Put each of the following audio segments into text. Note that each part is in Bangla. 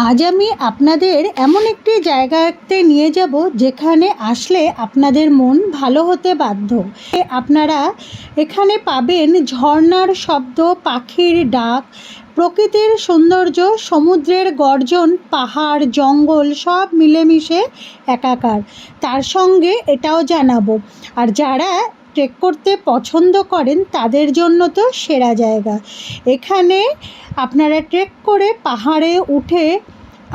আজ আমি আপনাদের এমন একটি জায়গাতে নিয়ে যাব যেখানে আসলে আপনাদের মন ভালো হতে বাধ্য। আপনারা এখানে পাবেন ঝর্ণার শব্দ, পাখির ডাক, প্রকৃতির সৌন্দর্য, সমুদ্রের গর্জন, পাহাড়, জঙ্গল সব মিলেমিশে একাকার। তার সঙ্গে এটাও জানাব। আর যারা ট্রেক করতে পছন্দ করেন, তাদের জন্য তো সেরা জায়গা। এখানে আপনারা ট্রেক করে পাহাড়ে উঠে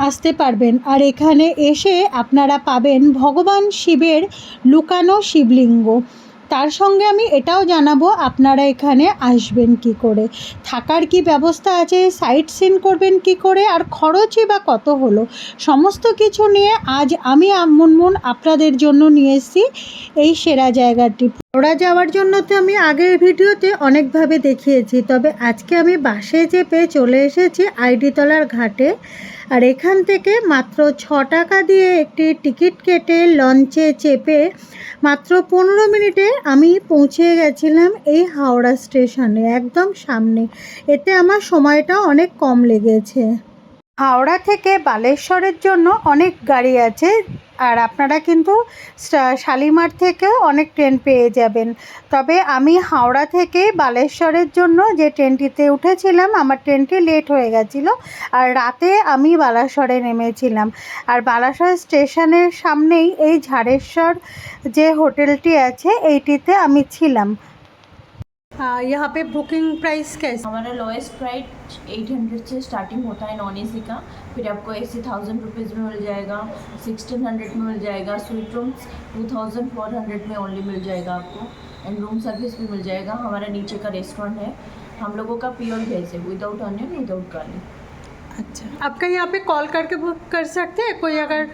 আসতে পারবেন। আর এখানে এসে আপনারা পাবেন ভগবান শিবের লুকানো শিবলিঙ্গ। তার সঙ্গে আমি এটাও জানাব, আপনারা এখানে আসবেন কি করে? থাকার কি ব্যবস্থা আছে? সাইট সিন করবেন কি করে? আর খরচই বা কত হলো? সমস্ত কিছু নিয়ে আজ আমি মুনমুন আপনাদের জন্য নিয়ে এসেছি এই সেরা জায়গাটি। ওরা যাওয়ার জন্য তো আমি আগের ভিডিওতে অনেকভাবে দেখিয়েছি, তবে আজকে আমি বাসে চেপে চলে এসেছি আইডিতলার ঘাটে। আর এখান থেকে মাত্র ছ টাকা দিয়ে একটি টিকিট কেটে লঞ্চে চেপে মাত্র পনেরো মিনিটে আমি পৌঁছে গেছিলাম এই হাওড়া স্টেশনে, একদম সামনে। এতে আমার সময়টা অনেক কম লেগেছে। হাওড়া থেকে বালেশ্বরের জন্য অনেক গাড়ি আছে। আর আপনারা কিন্তু শালিমার থেকেও অনেক ট্রেন পেয়ে যাবেন। তবে আমি হাওড়া থেকে বালেশ্বরের জন্য যে ট্রেনটিতে উঠেছিলাম, আমার ট্রেনটি লেট হয়ে গেছিল আর রাতে আমি বালাসরে নেমেছিলাম। আর বালাসর স্টেশনের সামনেই এই ঝাড়েশ্বর যে হোটেলটি আছে, এইটিতে আমি ছিলাম। यहाँ पे बुकिंग प्राइस कैसे? हमारा लोएस्ट प्राइस 800 से स्टार्टिंग होता है नॉन एसी का। फिर आपको ए सी थाउज़ेंड रुपीज़ में मिल जाएगा सिक्सटीन हंड्रेड में मिल जाएगा sweet rooms two thousand four hundred में ओनली मिल जाएगा आपको। एंड रूम सर्विस भी मिल जाएगा। हमारा नीचे का रेस्टोरेंट है। हम लोगों का प्योर वेज है। विदाउट ऑनियन विदाउट गार्लिक अच्छा। आपका यहाँ पे कॉल करके बुक कर सकते हैं? कोई अगर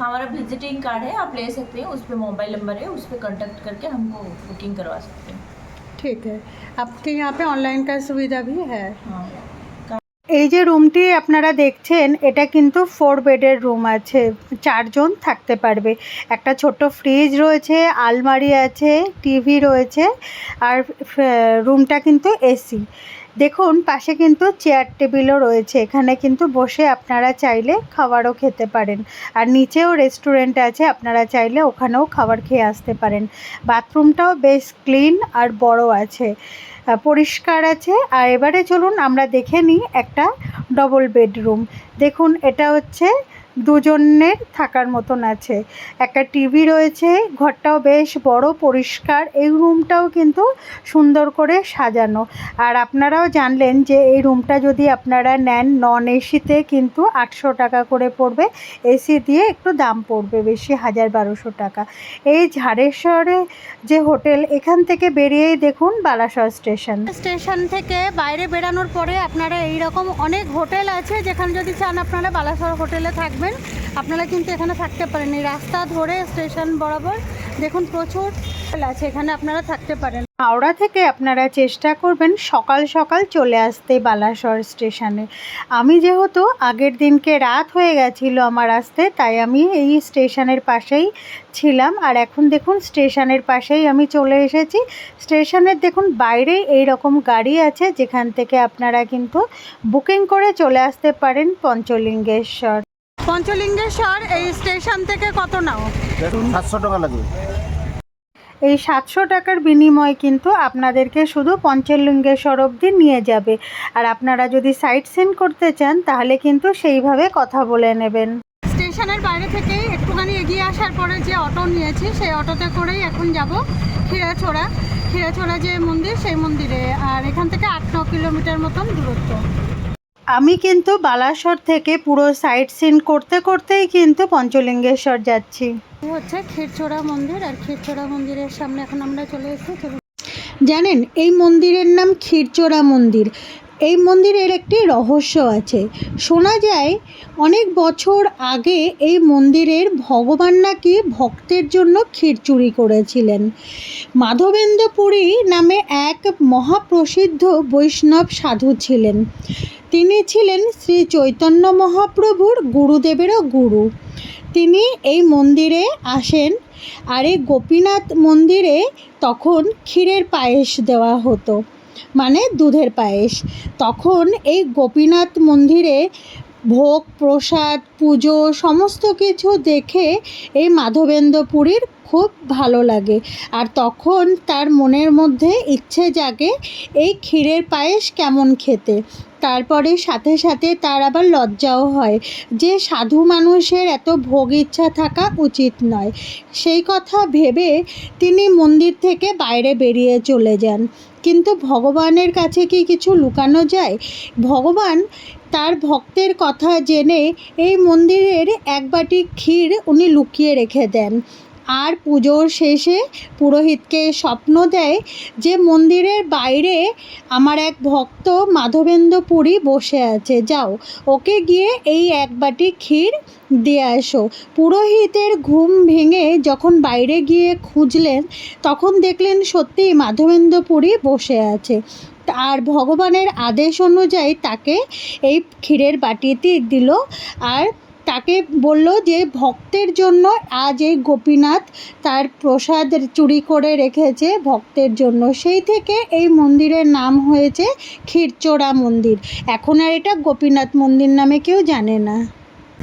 हमारा विजिटिंग कार्ड है आप ले सकते हैं। उस पर मोबाइल नंबर है। उस पर कॉन्टैक्ट करके हमको बुकिंग करवा सकते हैं। ठीक है आपके यहाँ पे ऑनलाइन का सुविधा भी है हाँ এই যে রুমটি আপনারা দেখছেন এটা কিন্তু ফোর বেডের রুম আছে চারজন থাকতে পারবে একটা ছোট ফ্রিজ রয়েছে আলমারি আছে টিভি রয়েছে আর রুমটা কিন্তু এসি দেখুন, পাশে কিন্তু চেয়ার টেবিলও রয়েছে। এখানে কিন্তু বসে আপনারা চাইলে খাবারও খেতে পারেন। আর নিচেও রেস্টুরেন্ট আছে, আপনারা চাইলে ওখানেও খাবার খেয়ে আসতে পারেন। বাথরুমটাও বেশ ক্লিন আর বড় আছে। পরিষ্কার আছে। আর এবারে চলুন, আমরা দেখে নিই একটা ডবল বেডরুম দেখুন, এটা হচ্ছে দুজনের থাকার মতন আছে। একটা টিভি রয়েছে, ঘরটাও বেশ বড়, পরিষ্কার। এই রুমটাও কিন্তু সুন্দর করে সাজানো। আর আপনারাও জানলেন যে এই রুমটা যদি আপনারা নেন নন এসিতে কিন্তু আটশো টাকা করে পড়বে। এসি দিয়ে একটু দাম পড়বে বেশি, হাজার বারোশো টাকা। এই ঝাড়েশ্বরে যে হোটেল, এখান থেকে বেরিয়েই দেখুন বালাসর স্টেশন। স্টেশন থেকে বাইরে বেরানোর পরে আপনারা এই রকম অনেক হোটেল আছে, যেখানে যদি চান আপনারা বালাসর হোটেলে থাকবেন। আপনারা কিন্তু এখানে থাকতে পারেন। এই রাস্তা ধরে স্টেশন বরাবর দেখুন প্রচুর আছে, এখানে আপনারা থাকতে পারেন। হাওড়া থেকে আপনারা চেষ্টা করবেন সকাল সকাল চলে আসতে বালাসর স্টেশনে। আমি যেহেতু আগের দিনকে রাত হয়ে গেছিল আমার আসতে, তাই আমি এই স্টেশনের পাশেই ছিলাম। আর এখন দেখুন স্টেশনের পাশেই আমি চলে এসেছি। স্টেশনের দেখুন বাইরে এই রকম গাড়ি আছে, যেখান থেকে আপনারা কিন্তু বুকিং করে চলে আসতে পারেন পঞ্চলিঙ্গেশ্বর। পঞ্চলিঙ্গেশ্বর এই স্টেশন থেকে কত নাও? সাতশো টাকা লাগবে। এই সাতশো টাকার বিনিময়ে কিন্তু আপনাদেরকে শুধু পঞ্চলিঙ্গেশ্বর অবধি নিয়ে যাবে। আর আপনারা যদি সাইট সিন করতে চান তাহলে কিন্তু সেইভাবে কথা বলে নেবেন। স্টেশনের বাইরে থেকেই একটুখানি এগিয়ে আসার পরে যে অটো নিয়েছি সেই অটোতে করেই এখন যাব। ক্ষীরাছোড়া ক্ষীরাছোড়া যে মন্দির সেই মন্দিরে। আর এখান থেকে আট ন কিলোমিটার মতন দূরত্ব। আমি কিন্তু বালাসর থেকে পুরো সাইট সিন করতে করতেই কিন্তু পঞ্চলিঙ্গেশ্বর যাচ্ছি। হচ্ছে ক্ষীরচোড়া মন্দির আর ক্ষীরচোড়া মন্দিরের সামনে এখন আমরা চলে এসেছি। জানেন এই মন্দিরের নাম ক্ষীরচোড়া মন্দির। এই মন্দিরের একটি রহস্য আছে। শোনা যায় অনেক বছর আগে এই মন্দিরের ভগবান নাকি ভক্তের জন্য ক্ষীর চুরি করেছিলেন। মাধবেন্দ্রপুরী নামে এক মহাপ্রসিদ্ধ বৈষ্ণব সাধু ছিলেন। তিনি ছিলেন শ্রী চৈতন্য মহাপ্রভুর গুরুদেবেরও গুরু। তিনি এই মন্দিরে আসেন আর এই গোপীনাথ মন্দিরে তখন ক্ষীরের পায়েস দেওয়া হতো মানে দুধের পায়েস। তখন এই গোপীনাথ মন্দিরে ভোগ, প্রসাদ, পুজো সমস্ত কিছু দেখে এই মাধবেন্দ্রপুরীর খুব ভালো লাগে। আর তখন তার মনের মধ্যে ইচ্ছে জাগে এই ক্ষীরের পায়েস কেমন খেতে। তারপরে সাথে সাথে তার আবার লজ্জাও হয়। যে সাধু মানুষের এত ভোগ ইচ্ছা থাকা উচিত নয়। সেই কথা ভেবে তিনি মন্দির থেকে বাইরে বেরিয়ে চলে যান। কিন্তু ভগবানের কাছে কি কিছু লুকানো যায়? ভগবান তার ভক্তের কথা জেনে এই মন্দিরের এক বাটি ক্ষীর উনি লুকিয়ে রেখে দেন। আর পুজোর শেষে পুরোহিতকে স্বপ্ন দেয় যে মন্দিরের বাইরে আমার এক ভক্ত মাধবেন্দ্র পুরী বসে আছে। যাও, ওকে গিয়ে এই এক বাটি ক্ষীর দিয়ে আসো। পুরোহিতের ঘুম ভেঙে যখন বাইরে গিয়ে খুঁজলেন, তখন দেখলেন সত্যি মাধবেন্দ্র পুরী বসে আছে। আর ভগবানের আদেশ অনুযায়ী তাকে এই ক্ষীরের বাটিটি দিল। আর তাকে বলল যে ভক্তের জন্য আজ এই গোপীনাথ তার প্রসাদ চুরি করে রেখেছে, ভক্তের জন্য। সেই থেকে এই মন্দিরের নাম হয়েছে ক্ষীরচোরা মন্দির। এখন আর এটা গোপীনাথ মন্দির নামে কেউ জানে না।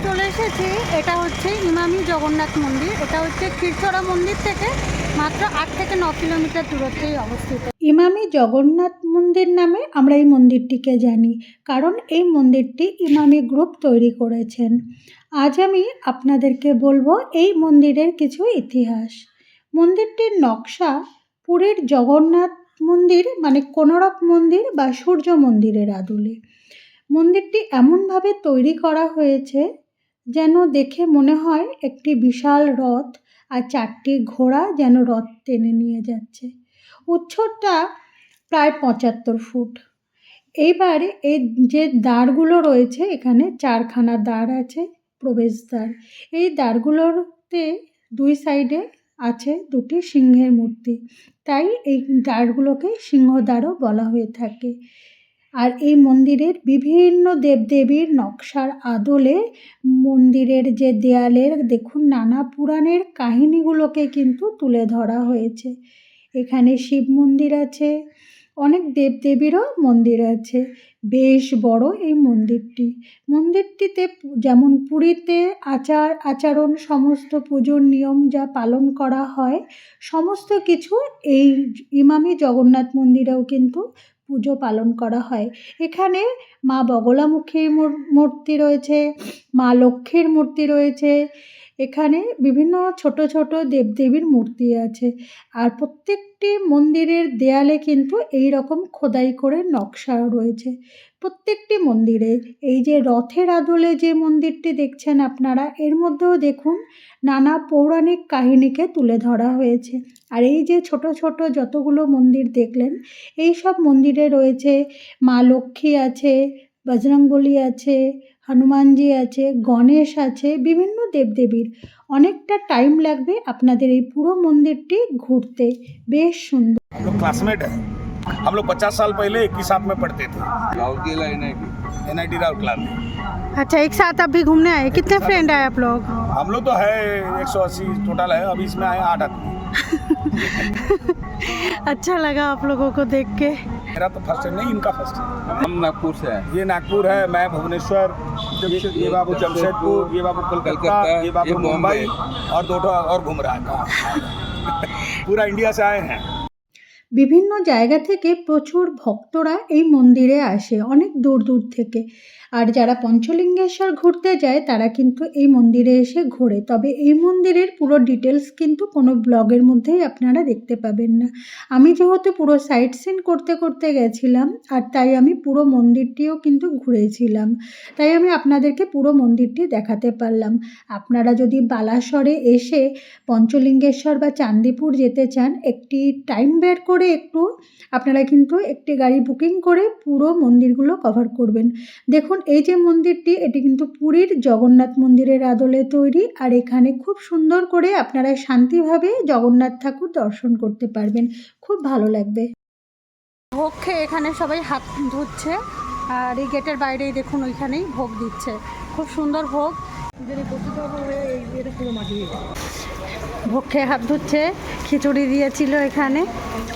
চলে এসেছি। এটা হচ্ছে ইমামি জগন্নাথ মন্দির। এটা হচ্ছে ক্ষীরচোরা মন্দির থেকে মাত্র আট থেকে ন কিলোমিটার দূরত্বেই অবস্থিত। ইমামি জগন্নাথ মন্দির নামে আমরা এই মন্দিরটিকে জানি, কারণ এই মন্দিরটি ইমামি গ্রুপ তৈরি করেছেন। আজ আমি আপনাদেরকে বলব এই মন্দিরের কিছু ইতিহাস। মন্দিরটির নকশা পুরীর জগন্নাথ মন্দির মানে কোনরক মন্দির বা সূর্য মন্দিরের আদলে। মন্দিরটি এমনভাবে তৈরি করা হয়েছে যেন দেখে মনে হয় একটি বিশাল রথ আর চারটি ঘোড়া যেন রথ টেনে নিয়ে যাচ্ছে। উচ্চটা প্রায় পঁচাত্তর ফুট। এইবারে এই যে দ্বারগুলো রয়েছে, এখানে চারখানা দ্বার আছে, প্রবেশদ্বার। এই দ্বারগুলোতে দুই সাইডে আছে দুটি সিংহের মূর্তি। তাই এই দ্বারগুলোকে সিংহদ্বারও বলা হয়ে থাকে। আর এই মন্দিরের বিভিন্ন দেবদেবীর নকশার আদলে মন্দিরের যে দেয়ালের, দেখুন নানা পুরাণের কাহিনীগুলোকে কিন্তু তুলে ধরা হয়েছে। এখানে শিব মন্দির আছে, অনেক দেবদেবীরও মন্দির আছে। বেশ বড় এই মন্দিরটি। মন্দিরটিতে যেমন পুরীতে আচার, আচরণ, সমস্ত পুজোর নিয়ম যা পালন করা হয়, সমস্ত কিছু এই ইমামি জগন্নাথ মন্দিরেও কিন্তু পুজো পালন করা হয়। এখানে মা বগলামুখীর মূর- মূর্তি রয়েছে, মা লক্ষ্মীর মূর্তি রয়েছে। এখানে বিভিন্ন ছোট ছোট দেবদেবীর মূর্তি আছে। আর প্রত্যেকটি মন্দিরের দেয়ালে কিন্তু এই রকম খোদাই করে নকশা রয়েছে। প্রত্যেকটি মন্দিরে এই যে রথের আদলে যে মন্দিরটি দেখছেন আপনারা, এর মধ্যেও দেখুন নানা পৌরাণিক কাহিনীকে তুলে ধরা হয়েছে। আর এই যে ছোট ছোট যতগুলো মন্দির দেখলেন, এই সব মন্দিরে রয়েছে মা লক্ষ্মী আছে, বজরংবলী আছে হনুমানজি আছে গণেশ আছে বিভিন্ন দেবদেবীর অনেকটা টাইম লাগবে আপনাদের এই পুরো মন্দিরটি ঘুরতে বেশ সুন্দর हम लोग क्लासमेट हैं हम लोग पचास साल पहले एक ही साथ में पढ़ते थे राहुल की लाइन है कि N I T Raut class में अच्छा एक साथ अभी घूमने आए कितने फ्रेंड आए आप लोग हम लोग तो है एक सौ अस्सी टोटल है अभी इसमें आए आठ आदमी अच्छा लगा आप लोगों को देख के मेरा तो फर्स्ट है नहीं इनका फर्स्ट है हम नागपुर से हैं ये नागपुर है मैं भुवनेश्वर ये, ये बाबू जमशेदपुर ये बाबू कलकत्ता कलकत्ता, ये बाबू ये मुंबई बॉम्बे। और दो ठो और घूम रहा है कहाँ? पूरा इंडिया से आए हैं বিভিন্ন জায়গা থেকে প্রচুর ভক্তরা এই মন্দিরে আসে অনেক দূর দূর থেকে আর যারা পঞ্চলিঙ্গেশ্বর ঘুরতে যায়, তারা কিন্তু এই মন্দিরে এসে ঘোরে। তবে এই মন্দিরের পুরো ডিটেলস কিন্তু কোনো ব্লগের মধ্যেই আপনারা দেখতে পাবেন না। আমি যেহেতু পুরো সাইট সিন করতে করতে গেছিলাম, আর তাই আমি পুরো মন্দিরটিও কিন্তু ঘুরেছিলাম। তাই আমি আপনাদেরকে পুরো মন্দিরটি দেখাতে পারলাম। আপনারা যদি বালাসরে এসে পঞ্চলিঙ্গেশ্বর বা চান্দিপুর যেতে চান, একটি টাইম বের করে একটু, আপনারা কিন্তু একটি গাড়ি বুকিং করে পুরো মন্দিরগুলো কভার করবেন। দেখুন এই যে মন্দিরটি এটি কিন্তু পুরীর জগন্নাথ মন্দিরের আদলে তৈরি। আর এখানে খুব সুন্দর করে আপনারা শান্তিভাবে জগন্নাথ ঠাকুর দর্শন করতে পারবেন। খুব ভালো লাগবে। ভোগ খেয়ে এখানে সবাই হাত ধুচ্ছে। আর এই গেটের বাইরেই দেখুন ওইখানেই ভোগ দিচ্ছে। খুব সুন্দর ভোগ। ভোগ খেয়ে হাত ধুচ্ছে। খিচুড়ি দিয়েছিল এখানে।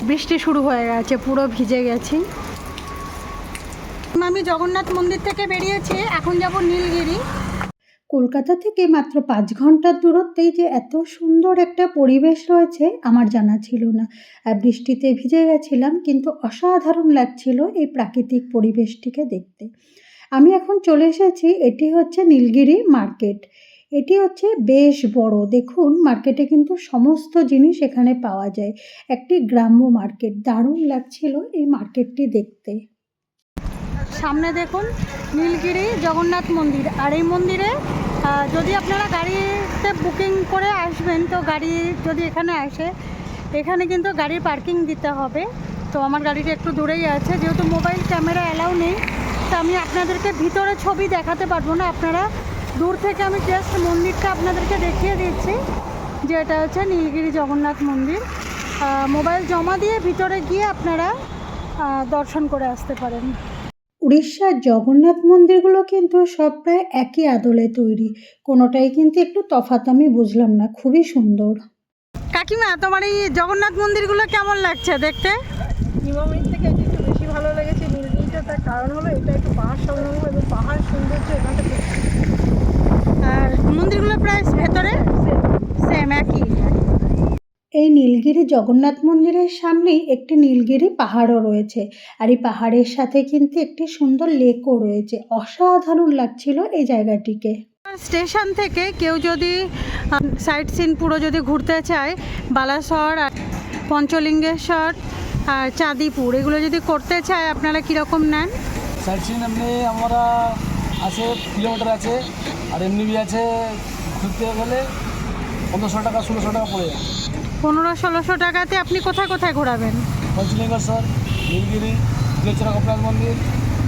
বৃষ্টি শুরু হয়ে গেছে পুরো ভিজে গেছি। আমি জগন্নাথ মন্দির থেকে বেরিয়েছি, এখন যাব নীলগিরি। কলকাতা থেকে মাত্র পাঁচ ঘণ্টার দূরত্বেই যে এত সুন্দর একটা পরিবেশ রয়েছে, আমার জানা ছিল না। আর বৃষ্টিতে ভিজে গেছিলাম, কিন্তু অসাধারণ লাগছিল এই প্রাকৃতিক পরিবেশটিকে দেখতে। আমি এখন চলে এসেছি, এটি হচ্ছে নীলগিরি মার্কেট। এটি হচ্ছে বেশ বড়। দেখুন, মার্কেটে কিন্তু সমস্ত জিনিস এখানে পাওয়া যায়। একটি গ্রাম্য মার্কেট। দারুণ লাগছিল এই মার্কেটটি দেখতে। সামনে দেখুন নীলগিরি জগন্নাথ মন্দির। আর এই মন্দিরে যদি আপনারা গাড়িতে বুকিং করে আসবেন, তো গাড়ি যদি এখানে আসে, এখানে কিন্তু গাড়ির পার্কিং দিতে হবে। তো আমার গাড়িটা একটু দূরেই আছে, যেহেতু মোবাইল ক্যামেরা অ্যালাউ নেই, তো আমি আপনাদেরকে ভিতরে ছবি দেখাতে পারব না। আপনারা দূর থেকে আমি জাস্ট মন্দিরটা আপনাদেরকে দেখিয়ে দিচ্ছি, যে এটা হচ্ছে নীলগিরি জগন্নাথ মন্দির। মোবাইল জমা দিয়ে ভিতরে গিয়ে আপনারা দর্শন করে আসতে পারেন। উড়িষ্যার জগন্নাথ মন্দিরগুলো কিন্তু সব প্রায় একই আদলে তৈরি। কোনোটাই কিন্তু একটু তফাৎ আমি বুঝলাম না। খুবই সুন্দর। কাকিমা তোমার এই জগন্নাথ মন্দিরগুলো কেমন লাগছে দেখতে? নিমামির থেকে এটি একটু বেশি ভালো লেগেছে নীলগিরিটা তার কারণ হলো এটা একটু পাহাড় সংলগ্ন এবং পাহাড় সৌন্দর্য এখানটা আর মন্দিরগুলো প্রায় ভেতরে? সেম একই। এই নীলগিরি জগন্নাথ মন্দিরের সামনেই একটি নীলগিরি পাহাড়ও রয়েছে। আর এই পাহাড়ের সাথে কিন্তু একটি সুন্দর লেকও রয়েছে। অসাধারণ লাগছিল এই জায়গাটিকে। স্টেশন থেকে কেউ যদি সাইট সিন পুরো যদি ঘুরতে চায় বালাসর আর পঞ্চলিঙ্গেশ্বর আর চাঁদিপুর এগুলো যদি করতে চায় আপনারা কীরকম নেন? সাইট সিন এমনি আমরা আছে কিলোমিটার আছে আর এমনি আছে ঘুরতে গেলে পনেরোশো টাকা ষোলোশো টাকা পড়ে যায়। পনেরো ষোলোশো টাকাতে আপনি কোথায় কোথায় ঘোরাবেন? পঞ্চলিঙ্গেশ্বর নীলগিরি গোপনাথ মন্দির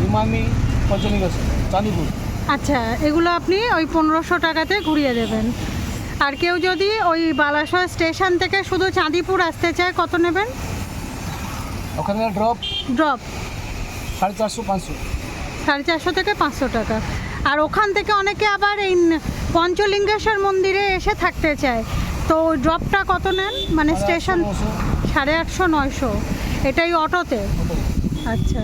ইমামি পঞ্চলিঙ্গেশ্বর চাঁদিপুর। আচ্ছা এগুলো আপনি ওই পনেরোশো টাকাতে ঘুরিয়ে দেবেন। আর কেউ যদি ওই বালাসর স্টেশন থেকে শুধু চাঁদিপুর আসতে চায় কত নেবেন? ওখানে ড্রপ ড্রপ। সাড়ে চারশো পাঁচশো। সাড়ে চারশো থেকে পাঁচশো টাকা। আর ওখান থেকে অনেকে আবার এই পঞ্চলিঙ্গেশ্বর মন্দিরে এসে থাকতে চায়। তো ড্রপটা কত নেন? মানে স্টেশন সাড়ে আটশো নয়শো। এটাই অটোতে? আচ্ছা।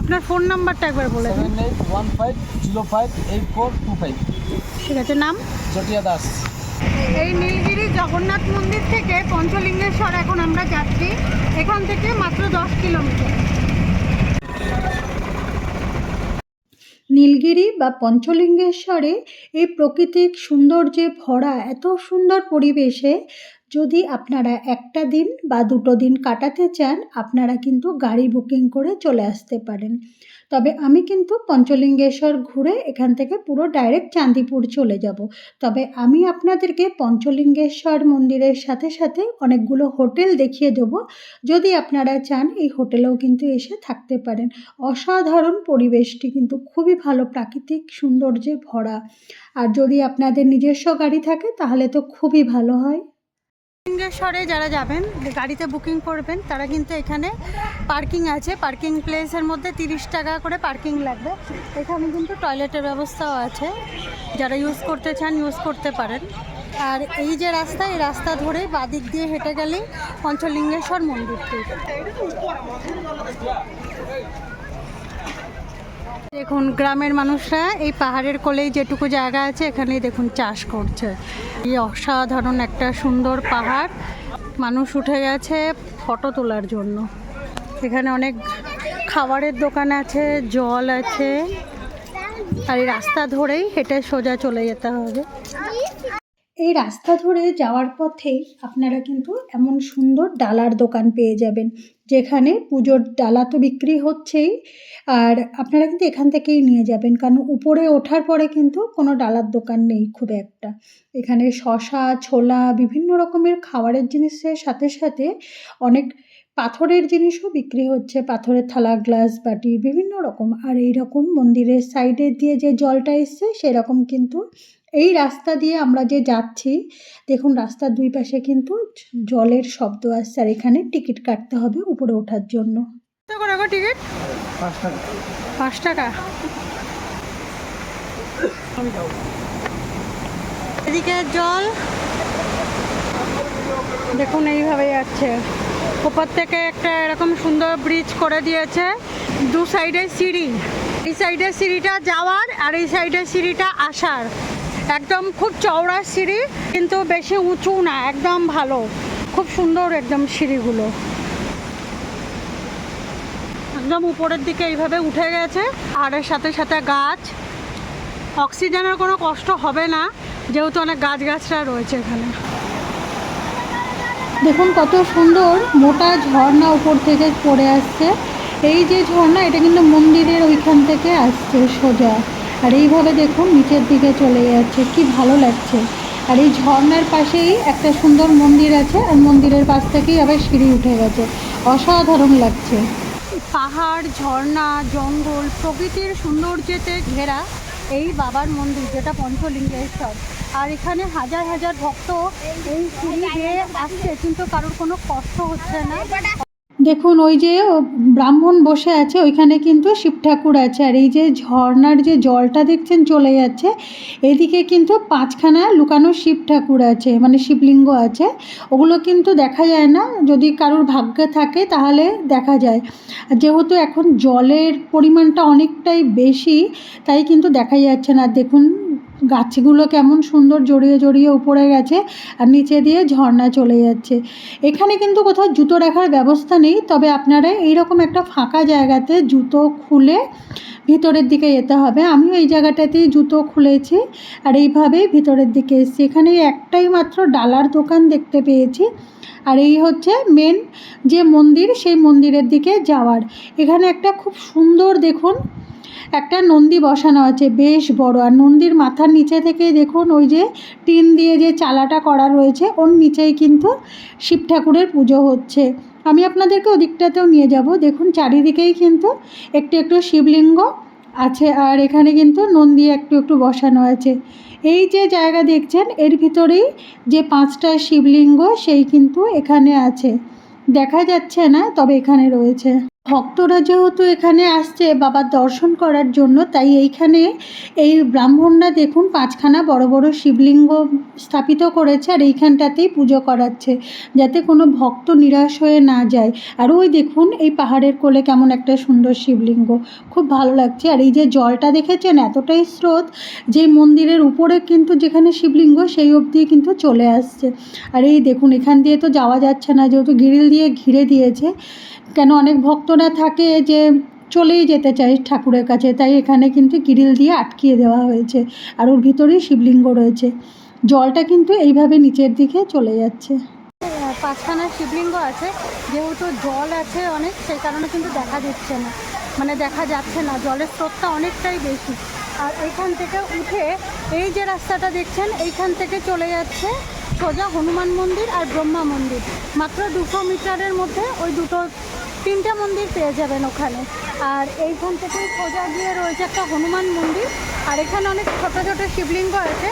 আপনার ফোন নাম্বারটা একবার বলে দিন। Eight one five zero five eight four two ঠিক আছে নাম? চটিয়া দাস। এই নীলগিরি জগন্নাথ মন্দির থেকে পঞ্চলিঙ্গেশ্বর এখন আমরা যাচ্ছি। এখান থেকে মাত্র দশ কিলোমিটার। নীলগিরি বা পঞ্চলিঙ্গেশ্বরে এই প্রকৃতিক সৌন্দর্যে ভরা এত সুন্দর পরিবেশে যদি আপনারা একটা দিন বা দুটো দিন কাটাতে চান, আপনারা কিন্তু গাড়ি বুকিং করে চলে আসতে পারেন। তবে আমি কিন্তু পঞ্চলিঙ্গেশ্বর ঘুরে এখান থেকে পুরো ডাইরেক্ট চাঁদিপুর চলে যাব। তবে আমি আপনাদেরকে পঞ্চলিঙ্গেশ্বর মন্দিরের সাথে সাথে অনেকগুলো হোটেল দেখিয়ে দেব। যদি আপনারা চান, এই হোটেলেও কিন্তু এসে থাকতে পারেন। অসাধারণ পরিবেশটি কিন্তু খুবই ভালো, প্রাকৃতিক সৌন্দর্যে ভরা। আর যদি আপনাদের নিজস্ব গাড়ি থাকে, তাহলে তো খুবই ভালো হয়। লিঙ্গেশ্বরে যারা যাবেন, গাড়িতে বুকিং করবেন, তারা কিন্তু এখানে পার্কিং আছে। পার্কিং প্লেসের মধ্যে তিরিশ টাকা করে পার্কিং লাগবে। এখানে কিন্তু টয়লেটের ব্যবস্থাও আছে। যারা ইউজ করতে চান ইউজ করতে পারেন। আর এই যে রাস্তা, এই রাস্তা ধরে বাদিক দিয়ে হেঁটে গেলেই পঞ্চলিঙ্গেশ্বর মন্দিরটি। দেখুন, গ্রামের মানুষরা এই পাহাড়ের কোলেই যেটুকু জায়গা আছে, এখানেই দেখুন চাষ করছে। এই অসাধারণ একটা সুন্দর পাহাড়। মানুষ উঠে গেছে ফটো তোলার জন্য। এখানে অনেক খাবারের দোকান আছে, জল আছে। আর এই রাস্তা ধরেই হেঁটে সোজা চলে যেতে হবে। এই রাস্তা ধরে যাওয়ার পথেই আপনারা কিন্তু এমন সুন্দর ডালার দোকান পেয়ে যাবেন। যেখানে পুজোর ডালা তো বিক্রি হচ্ছেই। আর আপনারা কিন্তু এখান থেকেই নিয়ে যাবেন, কারণ উপরে ওঠার পরে কিন্তু কোনো ডালার দোকান নেই খুব একটা। এখানে শশা, ছোলা, বিভিন্ন রকমের খাবারের জিনিসের সাথে সাথে অনেক পাথরের জিনিসও বিক্রি হচ্ছে। পাথরের থালা গ্লাস বাটি বিভিন্ন রকম। আর এই রকম মন্দিরের সাইডে দিয়ে যে জলটা এসছে সেরকম কিন্তু এই রাস্তা দিয়ে আমরা যে যাচ্ছি দেখুন রাস্তার দুই পাশে কিন্তু জলের শব্দ আসছে। আর এখানে টিকিট কাটতে হবে উপরে ওঠার জন্য। টিকিট? পাঁচ টাকা? এদিকে জল। দেখুন এইভাবে যাচ্ছে। ওপর থেকে একটা এরকম সুন্দর ব্রিজ করে দিয়েছে। দু সাইডে সিঁড়ি। এই সাইডে সিঁড়িটা যাওয়ার আর এই সাইডে সিঁড়িটা আসার। একদম খুব চওড়া সিঁড়ি, কিন্তু বেশি উঁচু না, একদম ভালো। খুব সুন্দর একদম সিঁড়িগুলো। একদম উপরের দিকে এইভাবে উঠে গেছে। আর এর সাথে সাথে গাছ। অক্সিজেনের কোনো কষ্ট হবে না, যেহেতু অনেক গাছগাছরা রয়েছে এখানে। দেখুন কত সুন্দর মোটা ঝর্ণা উপর থেকে পড়ে আসছে। এই যে ঝর্ণা, এটা কিন্তু মন্দিরের ওইখান থেকে আসছে সোজা। আর এইভাবে দেখুন নিচের দিকে চলে যাচ্ছে, কি ভালো লাগছে। আর এই ঝর্ণার পাশেই একটা সুন্দর মন্দির আছে, আর মন্দিরের পাশ থেকেই আবার সিঁড়ি উঠে গেছে। অসাধারণ লাগছে। পাহাড়, ঝর্ণা, জঙ্গল, প্রকৃতির সৌন্দর্যতে ঘেরা এই বাবার মন্দির, যেটা পঞ্চলিঙ্গেশ্বর। আর এখানে হাজার হাজার ভক্ত এই সিঁড়ি দিয়ে আসছে, কিন্তু কারোর কোনো কষ্ট হচ্ছে না। দেখুন, ওই যে ব্রাহ্মণ বসে আছে, ওইখানে কিন্তু শিব ঠাকুর আছে। আর এই যে ঝর্ণার যে জলটা দেখছেন, চলে যাচ্ছে। এদিকে কিন্তু পাঁচখানা লুকানো শিব ঠাকুর আছে মানে শিবলিঙ্গ আছে। ওগুলো কিন্তু দেখা যায় না। যদি কারোর ভাগ্যে থাকে, তাহলে দেখা যায়। যেহেতু এখন জলের পরিমাণটা অনেকটাই বেশি, তাই কিন্তু দেখা যাচ্ছে না। দেখুন গাছগুলো কেমন সুন্দর জড়িয়ে জড়িয়ে উপরে গেছে আর নিচে দিয়ে ঝর্ণা চলে যাচ্ছে। এখানে কিন্তু কোথাও জুতো রাখার ব্যবস্থা নেই, তবে আপনারা এইরকম একটা ফাঁকা জায়গাতে জুতো খুলে ভিতরের দিকে যেতে হবে। আমিও এই জায়গাটাতেই জুতো খুলেছি আর এইভাবেই ভিতরের দিকে এসেছি। এখানে একটাই মাত্র ডালার দোকান দেখতে পেয়েছি আর এই হচ্ছে মেন যে মন্দির, সেই মন্দিরের দিকে যাওয়ার। এখানে একটা খুব সুন্দর দেখুন একটা নন্দী বসানো আছে, বেশ বড়। আর নন্দীর মাথার নিচে থেকে দেখুন ওই যে টিন দিয়ে যে চালাটা করা রয়েছে, ওর নিচেই কিন্তু শিব ঠাকুরের পুজো হচ্ছে। আমি আপনাদেরকে ওদিকটাতেও নিয়ে যাব। দেখুন চারিদিকেই কিন্তু একটু একটু শিবলিঙ্গ আছে, আর এখানে কিন্তু নন্দী একটু একটু বসানো আছে। এই যে জায়গা দেখছেন, এর ভিতরেই যে পাঁচটা শিবলিঙ্গ সেই কিন্তু এখানে আছে। দেখা যাচ্ছে না, তবে এখানে রয়েছে। ভক্তরা যেহেতু এখানে আসছে বাবার দর্শন করার জন্য, তাই এইখানে এই ব্রাহ্মণরা দেখুন পাঁচখানা বড় বড় শিবলিঙ্গ স্থাপিত করেছে আর এইখানটাতেই পুজো করাচ্ছে যাতে কোনো ভক্ত নিরাশ হয়ে না যায়। আর ওই দেখুন এই পাহাড়ের কোলে কেমন একটা সুন্দর শিবলিঙ্গ, খুব ভালো লাগছে। আর এই যে জলটা দেখেছেন এতটাই স্রোত যে মন্দিরের উপরে কিন্তু যেখানে শিবলিঙ্গ সেই অবধি কিন্তু চলে আসছে। আর এই দেখুন এখান দিয়ে তো যাওয়া যাচ্ছে না, যেহেতু গ্রিল দিয়ে ঘিরে দিয়েছে, কেন অনেক ভক্তরা থাকে যে চলেই যেতে চাই ঠাকুরের কাছে, তাই এখানে কিন্তু গ্রিল দিয়ে আটকিয়ে দেওয়া হয়েছে আর ওর ভিতরেই শিবলিঙ্গ রয়েছে। জলটা কিন্তু এইভাবে নিচের দিকে চলে যাচ্ছে। পাঁচখানা শিবলিঙ্গ আছে, যেহেতু জল আছে অনেক, সেই কারণে কিন্তু দেখা দিচ্ছে না। মানে দেখা যাচ্ছে না, জলের স্রোতটা অনেকটাই বেশি। আর এইখান থেকে উঠে এই যে রাস্তাটা দেখছেন, এইখান থেকে চলে যাচ্ছে সোজা হনুমান মন্দির আর ব্রহ্মা মন্দির। মাত্র দুশো মিটারের মধ্যে ওই দুটো তিনটে মন্দির পেয়ে যাবেন ওখানে। আর এইখান থেকে সোজা গিয়ে রয়েছে একটা হনুমান মন্দির। আর এখানে অনেক ছোটো ছোটো শিবলিঙ্গ আছে,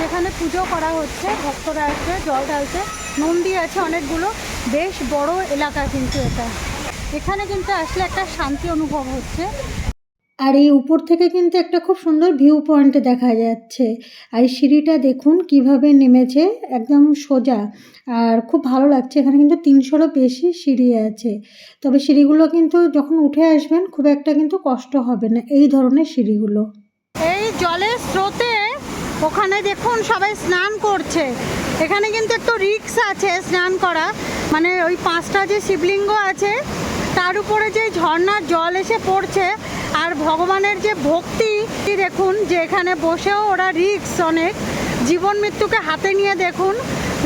যেখানে পুজো করা হচ্ছে, ভক্তরা আসছে জল ঢালছে, নন্দী আছে অনেকগুলো, বেশ বড় এলাকা কিন্তু এটা। এখানে কিন্তু আসলে একটা শান্তি অনুভব হচ্ছে। আর এই উপর থেকে কিন্তু একটা খুব সুন্দর ভিউ পয়েন্ট দেখা যাচ্ছে। আর এই সিঁড়িটা দেখুন কীভাবে নেমেছে, একদম সোজা। আর খুব ভালো লাগছে, এখানে কিন্তু তিনশোরও বেশি সিঁড়ি আছে। তবে সিঁড়িগুলো কিন্তু যখন উঠে আসবেন, খুব একটা কিন্তু কষ্ট হবে না এই ধরনের সিঁড়িগুলো। এই জলের স্রোতে ওখানে দেখুন সবাই স্নান করছে। এখানে কিন্তু একটু রিক্স আছে স্নান করা। মানে ওই পাঁচটা যে শিবলিঙ্গ আছে, তার উপরে যে ঝর্ণার জল এসে পড়ছে আর ভগবানের যে ভক্তি দেখুন যে এখানে বসেও ওরা রিক্স অনেক। জীবন মৃত্যুকে হাতে নিয়ে দেখুন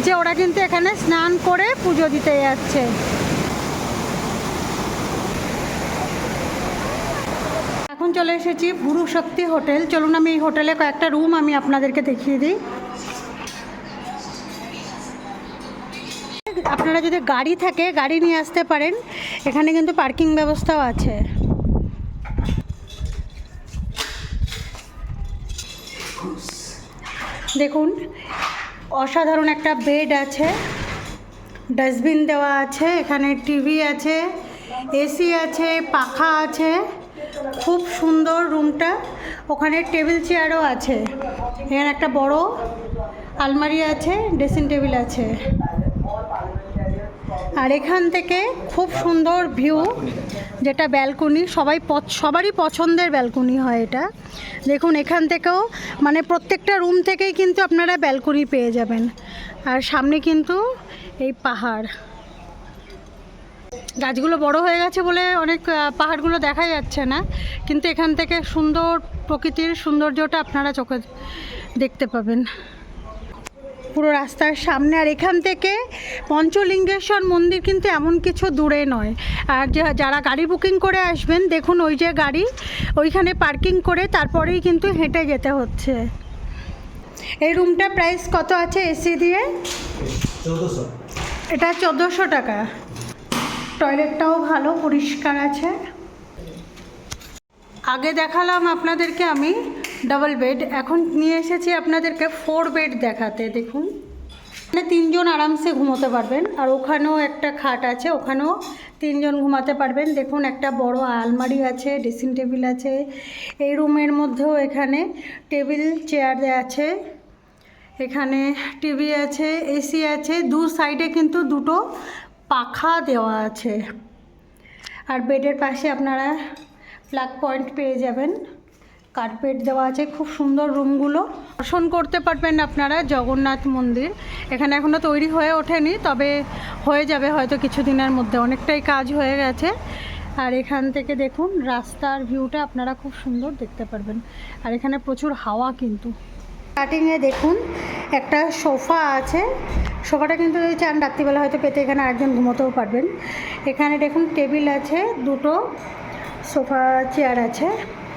যে ওরা কিন্তু এখানে স্নান করে পুজো দিতে যাচ্ছে। এখন চলে এসেছি গুরু শক্তি হোটেল। চলুন আমি এই হোটেলে কয়েকটা রুম আমি আপনাদেরকে দেখিয়ে দিই। আপনারা যদি গাড়ি থাকে, গাড়ি নিয়ে আসতে পারেন। এখানে কিন্তু পার্কিং ব্যবস্থাও আছে। দেখুন, অসাধারণ একটা বেড আছে। ডাস্টবিন দেওয়া আছে, এখানে টিভি আছে এসি আছে, পাখা আছে। খুব সুন্দর রুমটা ওখানে টেবিল চেয়ারও আছে। এখানে একটা বড় আলমারি আছে ড্রেসিং টেবিল আছে। আর এখান থেকে খুব সুন্দর ভিউ যেটা ব্যালকনি, সবাই সবারই পছন্দের ব্যালকনি হয় এটা। দেখুন, এখান থেকেও মানে প্রত্যেকটা রুম থেকেই কিন্তু আপনারা ব্যালকনি পেয়ে যাবেন। আর সামনে কিন্তু এই পাহাড়। গাছগুলো বড় হয়ে গেছে বলে অনেক পাহাড়গুলো দেখা যাচ্ছে না, কিন্তু এখান থেকে সুন্দর প্রকৃতির সৌন্দর্যটা আপনারা চোখে দেখতে পাবেন। পুরো রাস্তার সামনে। আর এখান থেকে পঞ্চলিঙ্গেশ্বর মন্দির কিন্তু এমন কিছু দূরে নয়। আর যা- যারা গাড়ি বুকিং করে আসবেন দেখুন ওই যে গাড়ি ওইখানে পার্কিং করে তারপরেই কিন্তু হেঁটে যেতে হচ্ছে। এই রুমটা প্রাইস কত আছে এসি দিয়ে? এটা চোদ্দোশো টাকা। টয়লেটটাও ভালো পরিষ্কার আছে। আগে দেখালাম আপনাদেরকে আমি। ডাবল বেড এখন নিয়ে এসেছি আপনাদেরকে ফোর বেড দেখাতে, দেখুন। মানে তিনজন আরামসে ঘুমোতে পারবেন, আর ওখানেও একটা খাট আছে, ওখানেও তিনজন ঘুমাতে পারবেন। দেখুন, একটা বড় আলমারি আছে ড্রেসিং টেবিল আছে, এই রুমের মধ্যেও এখানে টেবিল, চেয়ার আছে, এখানে টিভি আছে, এসি আছে দু সাইডে কিন্তু দুটো পাখা দেওয়া আছে। আর বেডের পাশে আপনারা প্লাগ পয়েন্ট পেয়ে যাবেন। কার্পেট দেওয়া আছে, খুব সুন্দর রুমগুলো দর্শন করতে পারবেন আপনারা, জগন্নাথ মন্দির। এখানে এখনও তৈরি হয়ে ওঠেনি, তবে হয়ে যাবে হয়তো কিছুদিনের মধ্যে। অনেকটাই কাজ হয়ে গেছে। আর এখান থেকে দেখুন, রাস্তার ভিউটা আপনারা খুব সুন্দর দেখতে পারবেন। আর এখানে প্রচুর হাওয়া কিন্তু। স্টার্টিংয়ে দেখুন, একটা সোফা আছে। সোফাটা কিন্তু যদি চান, রাত্রিবেলা হয়তো পেতে এখানে আরেকজন ঘুমোতেও পারবেন। এখানে দেখুন, টেবিল আছে, দুটো সোফা, চেয়ার আছে।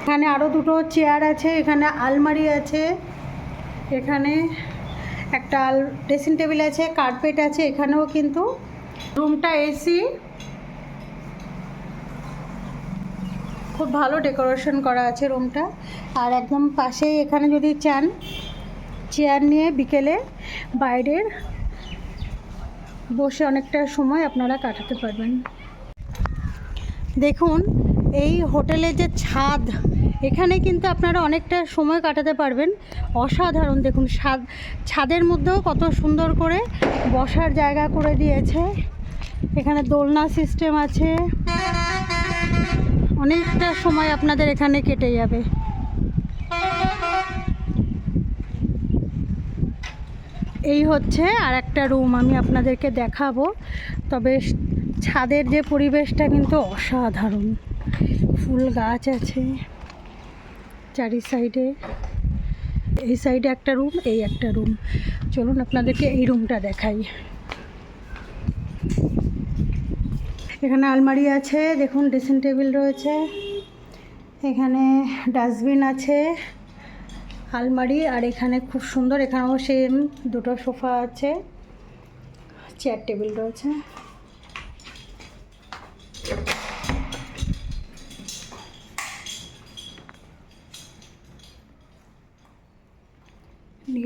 এখানে আরও দুটো চেয়ার আছে, এখানে আলমারি আছে, এখানে একটা ড্রেসিং টেবিল আছে, কার্পেট আছে, এখানেও কিন্তু রুমটা এসি। খুব ভালো ডেকোরেশন করা আছে রুমটা। আর একদম পাশেই এখানে যদি চান, চেয়ার নিয়ে বিকেলে বাইরের বসে অনেকটা সময় আপনারা কাটাতে পারবেন। দেখুন এই হোটেলের যে ছাদ, এখানে কিন্তু আপনারা অনেকটা সময় কাটাতে পারবেন। অসাধারণ, দেখুন ছাদ, ছাদের মধ্যেও কত সুন্দর করে বসার জায়গা করে দিয়েছে। এখানে দোলনা সিস্টেম আছে। অনেকটা সময় আপনাদের এখানে কেটে যাবে। এই হচ্ছে আর একটা রুম আমি আপনাদেরকে দেখাবো। তবে ছাদের যে পরিবেশটা কিন্তু অসাধারণ। ফুল গাছ আছে চারি সাইডে। এই সাইডে একটা রুম, এই একটা রুম। চলুন আপনাদেরকে এই রুমটা দেখাই। এখানে আলমারি আছে, দেখুন ড্রেসিং টেবিল রয়েছে। এখানে ডাস্টবিন আছে, আলমারি, আর এখানে খুব সুন্দর, এখানেও সেম দুটো সোফা আছে, চেয়ার টেবিল রয়েছে।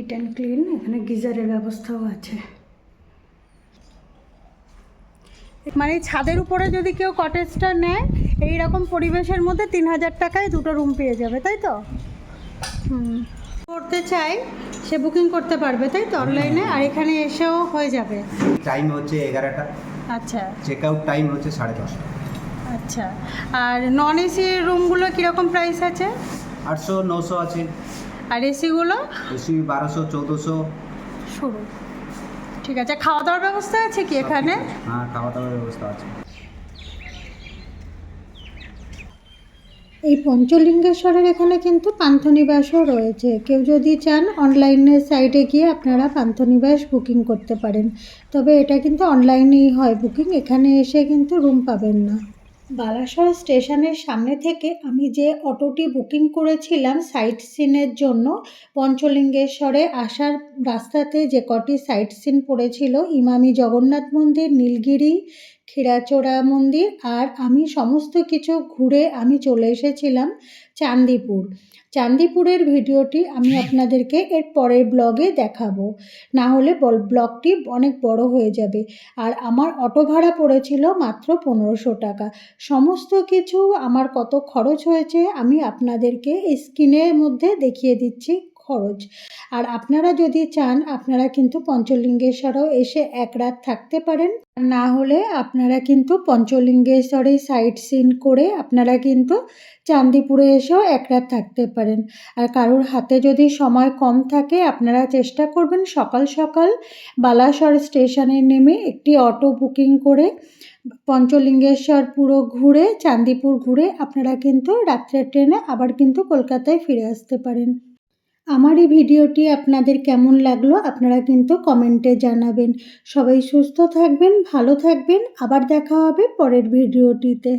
নিট অ্যান্ড ক্লিন এখানে গিজারের ব্যবস্থাও আছে। মানে ছাদের উপরে যদি কেউ কটেজটা নেয় এই রকম পরিবেশের মধ্যে তিন হাজার টাকায় দুটো রুম পেয়ে যাবে তাই তো? হুম। করতে চাই সে বুকিং করতে পারবে তাই তো অনলাইনে আর এখানে এসেও হয়ে যাবে। টাইম হচ্ছে এগারোটা। আচ্ছা। চেক আউট টাইম হচ্ছে সাড়ে দশটা। আচ্ছা। আর নন এসি রুমগুলো কীরকম প্রাইস আছে? আটশো নশো আছে। আর এসিগুলো? এসি বারোশো চৌদ্দশো। শুরু। ঠিক আছে খাওয়া দাওয়ার ব্যবস্থা আছে কি এখানে? হ্যাঁ খাওয়া দাওয়ার ব্যবস্থা আছে। এই পঞ্চলিঙ্গেশ্বরের এখানে কিন্তু পান্থনিবাসও রয়েছে। কেউ যদি চান অনলাইনের সাইটে গিয়ে আপনারা পান্থনিবাস বুকিং করতে পারেন। তবে এটা কিন্তু অনলাইনেই হয় বুকিং এখানে এসে কিন্তু রুম পাবেন না। বালাসর স্টেশনের সামনে থেকে আমি যে অটোটি বুকিং করেছিলাম সাইট সিনের জন্য, পঞ্চলিঙ্গেশ্বরে আসার রাস্তাতে যে কটি সাইট সিন পড়েছিল, ইমামি জগন্নাথ মন্দির, নীলগিরি ক্ষীরাচোরা মন্দির, আর আমি সমস্ত কিছু ঘুরে আমি চলে এসেছিলাম চান্দিপুর। চান্দিপুরের ভিডিওটি আমি আপনাদেরকে এর পরের ব্লগে দেখাবো। না হলে বল- ব্লগটি অনেক বড় হয়ে যাবে। আর আমার অটো ভাড়া পড়েছিল মাত্র পনেরোশো টাকা। সমস্ত কিছু আমার কত খরচ হয়েছে আমি আপনাদেরকে স্ক্রিনের মধ্যে দেখিয়ে দিচ্ছি। খরচ। আর আপনারা যদি চান, আপনারা কিন্তু পঞ্চলিঙ্গেশ্বরেও এসে এক রাত থাকতে পারেন। না হলে আপনারা কিন্তু পঞ্চলিঙ্গেশ্বরে সাইট সিন করে আপনারা কিন্তু চান্দিপুরে এসেও এক রাত থাকতে পারেন। আর কারোর হাতে যদি সময় কম থাকে, আপনারা চেষ্টা করবেন সকাল সকাল বালাসর স্টেশনে নেমে একটি অটো বুকিং করে পঞ্চলিঙ্গেশ্বর পুরো ঘুরে, চান্দিপুর ঘুরে আপনারা কিন্তু রাত্রের ট্রেনে আবার কিন্তু কলকাতায় ফিরে আসতে পারেন। আমার এই ভিডিওটি আপনাদের কেমন লাগল আপনারা কিন্তু কমেন্টে জানাবেন। সবাই সুস্থ থাকবেন, ভালো থাকবেন। আবার দেখা হবে পরের ভিডিওটিতে।